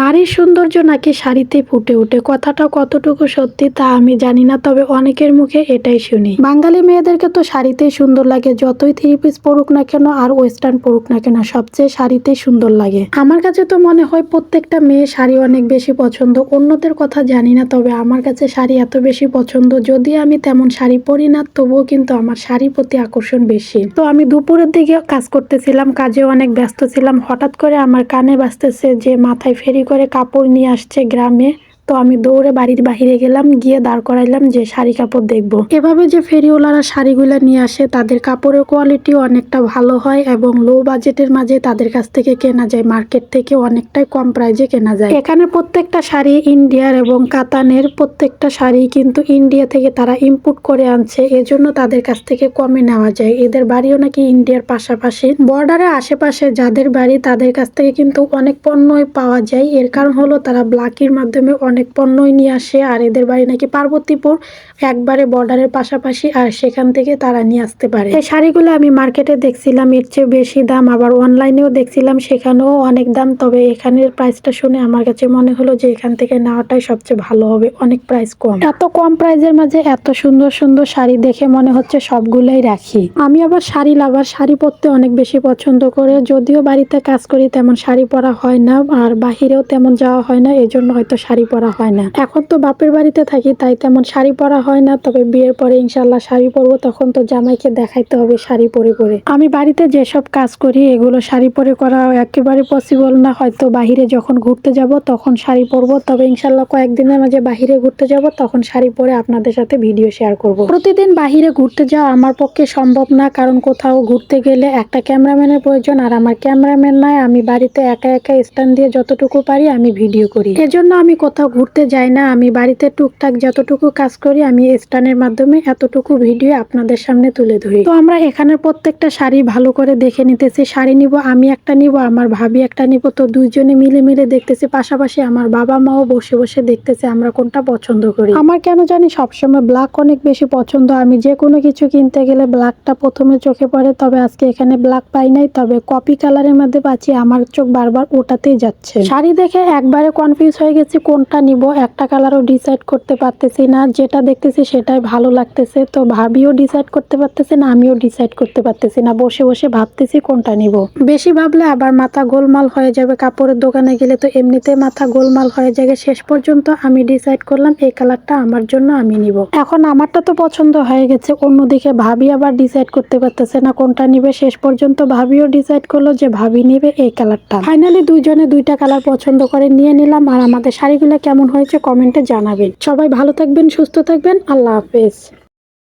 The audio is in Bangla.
নারীর সৌন্দর্য নাকি শাড়িতে ফুটে ওঠে? কথাটা কতটুকু সত্যি তা আমি জানি না, তবে অনেকের মুখে এটাই শুনি। বাঙালি মেয়েদেরকে তো শাড়িতেই সুন্দর লাগে, যতই থ্রি পিস পরুক না কেন আর ওয়েস্টার্ন পরুক না কেন, সবচেয়ে শাড়িতেই সুন্দর লাগে। আমার কাছে তো মনে হয় প্রত্যেকটা মেয়ে শাড়ি অনেক বেশি পছন্দ, অন্যদের কথা জানি না, তবে আমার কাছে শাড়ি এত বেশি পছন্দ, যদি আমি তেমন শাড়ি পরি না, তবুও কিন্তু আমার শাড়ির প্রতি আকর্ষণ বেশি। তো আমি দুপুরের দিকে কাজ করতেছিলাম, কাজে অনেক ব্যস্ত ছিলাম, হঠাৎ করে আমার কানে বাজতেছে যে মাথায় ফেরি করে কাপড় নিয়ে আসছে গ্রামে। তো আমি দৌড়ে বাড়ির বাহিরে গেলাম, গিয়ে দাঁড় করাইলাম যে শাড়ি কাপড় দেখব। এভাবে যে ফেরিওয়ালারা শাড়িগুলো নিয়ে আসে, তাদের কাপড়ের কোয়ালিটি অনেকটা ভালো হয় এবং লো বাজেটের মাঝে তাদের কাছ থেকে কেনা যায় মার্কেট থেকে অনেকটাই কম প্রাইজে কেনা যায়। এখানে প্রত্যেকটা শাড়ি ইন্ডিয়ার এবং কাতানের প্রত্যেকটা শাড়ি কিন্তু ইন্ডিয়া থেকে তারা ইম্পোর্ট করে আনছে, এজন্য তাদের কাছ থেকে কমে নেওয়া যায়। এদের বাড়িও নাকি ইন্ডিয়ার পাশাপাশি। বর্ডারের আশেপাশে যাদের বাড়ি, তাদের কাছ থেকে কিন্তু অনেক পণ্যই পাওয়া যায়। এর কারণ হলো তারা ব্লাকির মাধ্যমে অনেক পণ্যই নিয়ে আসে আর এদের বাড়ি নাকি পার্বতীপুর, একবারে বর্ডারের পাশাপাশি আর সেখান থেকে তারা নিয়ে আসতে পারে। এই শাড়িগুলো আমি মার্কেটে দেখছিলাম, এর চেয়ে বেশি দাম আবার অনলাইনেও দেখছিলাম, সেখানেও অনেক দাম, তবে এখানের প্রাইসটা শুনে আমার কাছে মনে হলো যে এখান থেকে নেওয়াটাই সবচেয়ে ভালো হবে, অনেক প্রাইস কম। এত কম প্রাইসের মাঝে এত সুন্দর সুন্দর শাড়ি দেখে মনে হচ্ছে সবগুলোই রাখি। আমি আবার শাড়ি লাভার, শাড়ি পরতে অনেক বেশি পছন্দ করে, যদিও বাড়িতে কাজ করি তেমন শাড়ি পরা হয় না, আর বাহিরেও তেমন যাওয়া হয় না, এজন্য হয়তো শাড়ি পরা হয় না। এখন তো বাপের বাড়িতে থাকি, তাই তেমন শাড়ি পরা হয় না। তবে বিয়ের পরে ইনশাল্লাহ শাড়ি পরবো, তখন তো জামাইকে দেখাইতে হবে শাড়ি পরে পরে। আমি বাড়িতে যেসব কাজ করি, এগুলো শাড়ি পরে করা একেবারে পসিবল না। হয়তো বাহিরে যখন ঘুরতে যাব, তখন শাড়ি পরবো। তবে ইনশাল্লাহ কয়েকদিনের মাঝে বাহিরে ঘুরতে যাব, তখন শাড়ি পরে আপনাদের সাথে ভিডিও শেয়ার করব। প্রতিদিন বাহিরে ঘুরতে যাওয়া আমার পক্ষে সম্ভব না, কারণ কোথাও ঘুরতে গেলে একটা ক্যামেরাম্যানের প্রয়োজন, আর আমার ক্যামেরাম্যান নাই। আমি বাড়িতে একা একা স্ট্যান্ড দিয়ে যতটুকু পারি আমি ভিডিও করি। এজন্য আমি কোথাও ঘুরতে যাই না, আমি বাড়িতে টুকটাক যতটুকু কাজ করি, আমি স্ট্যান্ডের মাধ্যমে এতটুকু ভিডিও আপনাদের সামনে তুলে ধরি। তো আমরা এখানের প্রত্যেকটা শাড়ি ভালো করে দেখে নিতেছি, শাড়ি নিব, আমি একটা নিব, আমার ভাবি একটা নিব, তো দুইজনে মিলে মিলে দেখতেছি, পাশাপাশি আমার বাবা মাও বসে বসে দেখতেছে আমরা কোনটা পছন্দ করি। আমার কেন জানি সবসময় ব্ল্যাক অনেক বেশি পছন্দ, আমি যে কোনো কিছু কিনতে গেলে ব্ল্যাকটা প্রথমে চোখে পড়ে, তবে আজকে এখানে ব্ল্যাক পাই নাই, তবে কপি কালারের মধ্যে পাচ্ছি, আমার চোখ বারবার ওটাতেই যাচ্ছে। শাড়ি দেখে একবারে কনফিউজ হয়ে গেছি, কোনটা নিব, একটা কালারও ডিসাইড করতে পারতেছি না। যেটা দেখতেছি সেটাই ভালো লাগতেছে। তো ভাবিও ডিসাইড করতে পারতেছি না, আমিও ডিসাইড করতে পারতেছি না। বসে বসে ভাবতেছি কোনটা নিব। বেশি ভাবলে আবার মাথা গোলমাল হয়ে যাবে। কাপড়ের দোকানে গেলে তো এমনিতে মাথা গোলমাল হয়ে যাবে। শেষ পর্যন্ত আমি ডিসাইড করলাম, এই কালারটা আমার জন্য আমি নিব। এখন আমারটা তো পছন্দ হয়ে গেছে। অন্যদিকে ভাবি আবার ডিসাইড করতে পারতেছে না কোনটা নিবে। শেষ পর্যন্ত ভাবিও ডিসাইড করল যে ভাবি নিবে এই কালারটা ফাইনালি দুইজনে দুইটা কালার পছন্দ করে নিয়ে নিলাম। আর আমাদের শাড়িগুলো কেমন হয়েছে কমেন্টে জানাবেন। সবাই ভালো থাকবেন সুস্থ থাকবেন আল্লাহ হাফেজ।